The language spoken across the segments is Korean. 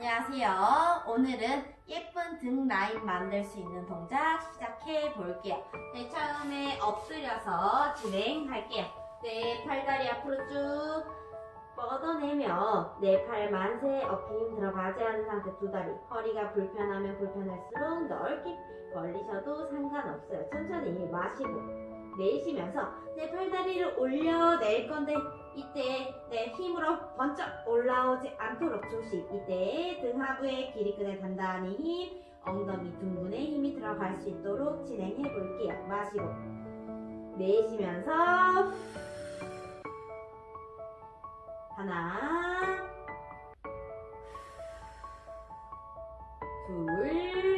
안녕하세요. 오늘은 예쁜 등 라인 만들 수 있는 동작 시작해 볼게요. 네, 처음에 엎드려서 진행할게요. 네, 팔다리 앞으로 쭉 뻗어내며 네팔 만세 어깨 힘 들어가지 않은 상태 두 다리 허리가 불편하면 불편할수록 넓게 벌리셔도 상관없어요. 천천히 마시고 내쉬면서 내 팔다리를 올려낼 건데 이때 내 힘으로 번쩍 올라오지 않도록 조심. 이때 등 하부의 길이 끈에 단단히 힘, 엉덩이 둥근에 힘이 들어갈 수 있도록 진행해 볼게요. 마시고 내쉬면서 하나, 둘,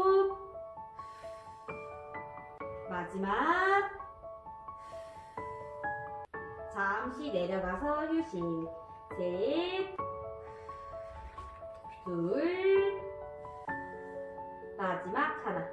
마지막, 잠시 내려가서 휴식. 셋, 둘, 마지막 하나.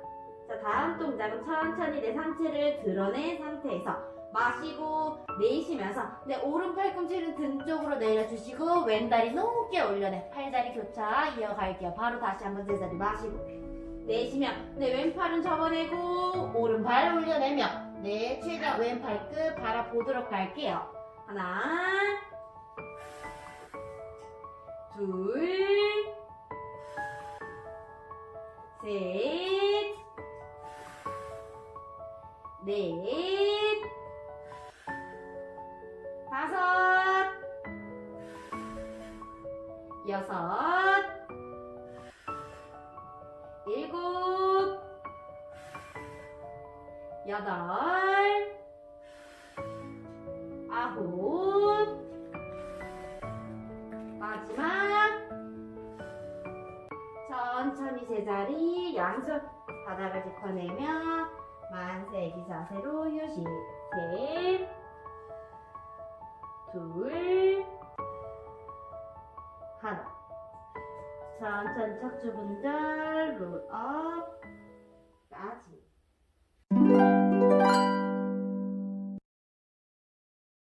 자, 다음 동작은 천천히 내 상체를 드러낸 상태에서 마시고 내쉬면서 내 오른 팔꿈치를 등 쪽으로 내려주시고 왼다리 높게 올려내 팔다리 교차 이어갈게요. 바로 다시 한번 제자리 마시고 내쉬며 내 왼팔은 접어내고 오른발 올려내며 내 최대한 왼팔 끝 바라보도록 할게요. 하나 둘 셋, 넷, 다섯, 여섯, 여덟, 아홉, 마지막. 천천히 제자리 양손 바닥을 짚어내며 만세기 자세로 휴식. 셋, 둘, 하나. 천천히 척추 분절 롤업